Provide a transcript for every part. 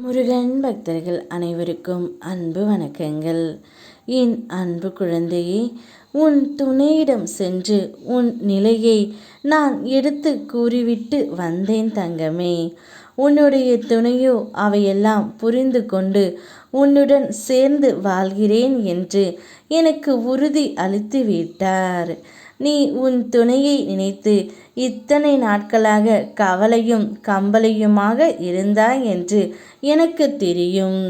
முருகன் பக்தர்கள் அனைவருக்கும் அன்பு வணக்கங்கள். என் அன்பு குழந்தையே உன் துணையிடம் சென்று உன் நிலையை நான் எடுத்து கூறிவிட்டு வந்தேன் தங்கமே. உன்னுடைய துணையோ அவையெல்லாம் புரிந்து கொண்டு உன்னுடன் சேர்ந்து வாழ்கிறேன் என்று எனக்கு உறுதி அளித்து விட்டார் நீ உன் துணையை நினைத்து இத்தனை நாட்களாக கவலையும் கம்பலையுமாக இருந்தாய் என்று எனக்கு தெரியும்.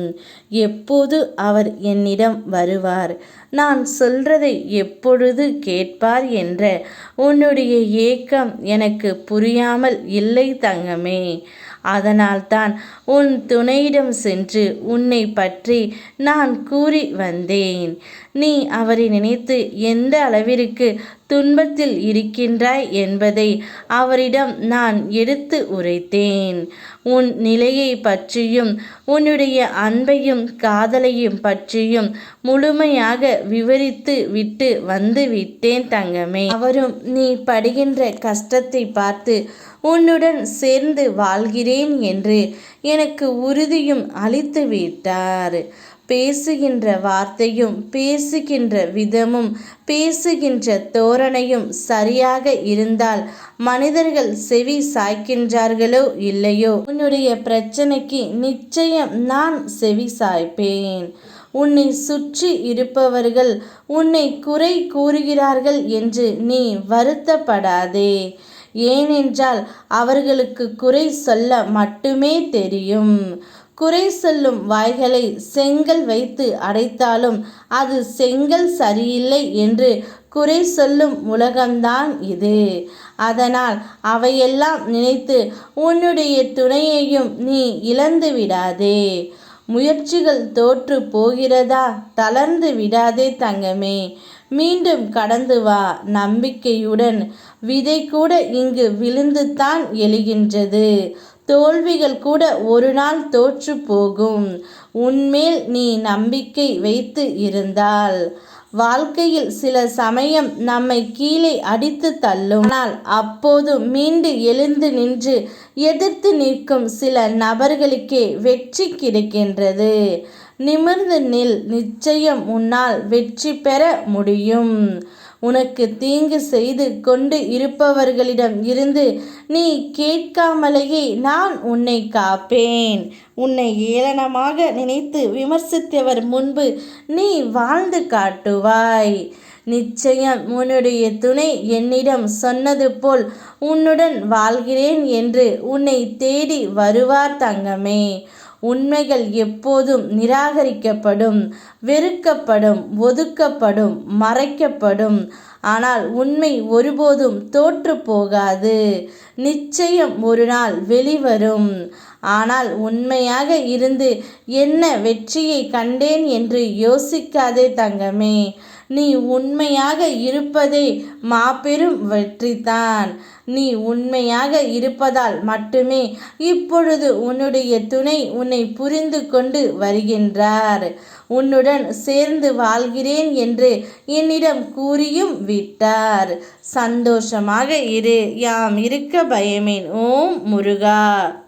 எப்போது அவர் என்னிடம் வருவார்? நான் சொல்றதை எப்பொழுது கேட்பார் என்ற உன்னுடைய ஏக்கம் எனக்கு புரியாமல் இல்லை தங்கமே. அதனால்தான் உன் துணையிடம் சென்று உன்னை பற்றி பற்றி நான் கூறி வந்தேன். நீ அவரை நினைத்து எந்த அளவிற்கு துன்பத்தில் இருக்கின்றாய் என்பதை அவரிடம் நான் எடுத்து உரைத்தேன். உன் நிலையை பற்றியும் உன்னுடைய அன்பையும் காதலையும் பற்றியும் முழுமையாக விவரித்து விட்டு வந்து விட்டேன் தங்கமே. அவரும் நீ படுகின்ற கஷ்டத்தை பார்த்து உன்னுடன் சேர்ந்து வாழ்கிறேன் என்று எனக்கு உறுதியும் அளித்து விட்டார். பேசுகின்ற வார்த்தையும் பேசுகின்ற விதமும் பேசுகின்ற தோரணையும் சரியாக இருந்தால் மனிதர்கள் செவி சாய்க்கின்றார்களோ இல்லையோ? உன்னுடைய பிரச்சனைக்கு நிச்சயம் நான் செவி சாய்ப்பேன். உன்னை சுற்றி இருப்பவர்கள் உன்னை குறை கூறுகிறார்கள் என்று நீ வருத்தப்படாதே. ஏனென்றால் அவர்களுக்கு குறை சொல்ல மட்டுமே தெரியும். குறை சொல்லும் வாய்களை செங்கல் வைத்து அடைத்தாலும் அது செங்கல் சரியில்லை என்று குறை சொல்லும் உலகம்தான் இது. அதனால் அவையெல்லாம் நினைத்து உன்னுடைய துணையையும் நீ இழந்து விடாதே. முயற்சிகள் தோற்று போகிறதா? தளர்ந்து விடாதே தங்கமே. மீண்டும் கடந்து வா. நம்பிக்கையுடன் விதை கூட இங்கு விழுந்துத்தான் எழுகின்றது. தோல்விகள் கூட ஒரு நாள் தோற்று போகும். உன்மேல் நீ நம்பிக்கை வைத்து இருந்தால். வாழ்க்கையில் சில சமயம் நம்மை கீழே அடித்து தள்ளும். ஆனால் அப்போது மீண்டு எழுந்து நின்று எதிர்த்து நிற்கும் சில நபர்களுக்கே வெற்றி கிடைக்கின்றது. நிமிர்ந்து நில் நிச்சயம் உன்னால் வெற்றி பெற முடியும். உனக்கு தீங்கு செய்து கொண்டு இருப்பவர்களிடம் இருந்து நீ கேட்காமலேயே நான் உன்னை காப்பேன். உன்னை ஏளனமாக நினைத்து விமர்சித்தவர் முன்பு நீ வாழ்ந்து காட்டுவாய். நிச்சயம் உன்னுடைய துணை என்னிடம் சொன்னது போல் உன்னுடன் வாழ்கிறேன் என்று உன்னை தேடி வருவார் தங்கமே. உண்மைகள் எப்போதும் நிராகரிக்கப்படும் வெறுக்கப்படும் ஒதுக்கப்படும் மறைக்கப்படும். ஆனால் உண்மை ஒருபோதும் தோற்று போகாது. நிச்சயம் ஒரு நாள் வெளிவரும். ஆனால் உண்மையாக இருந்து என்ன வெற்றியை கண்டேன் என்று யோசிக்காதே தங்கமே. நீ உண்மையாக இருப்பதே மாபெரும் வெற்றிதான். நீ உண்மையாக இருப்பதால் மட்டுமே இப்பொழுது உன்னுடைய துணை உன்னை புரிந்து கொண்டு வருகின்றார். உன்னுடன் சேர்ந்து வாழ்கிறேன் என்று என்னிடம் கூறியும் விட்டார். சந்தோஷமாக இரு யாம் இருக்க பயமேன். ஓம் முருகா.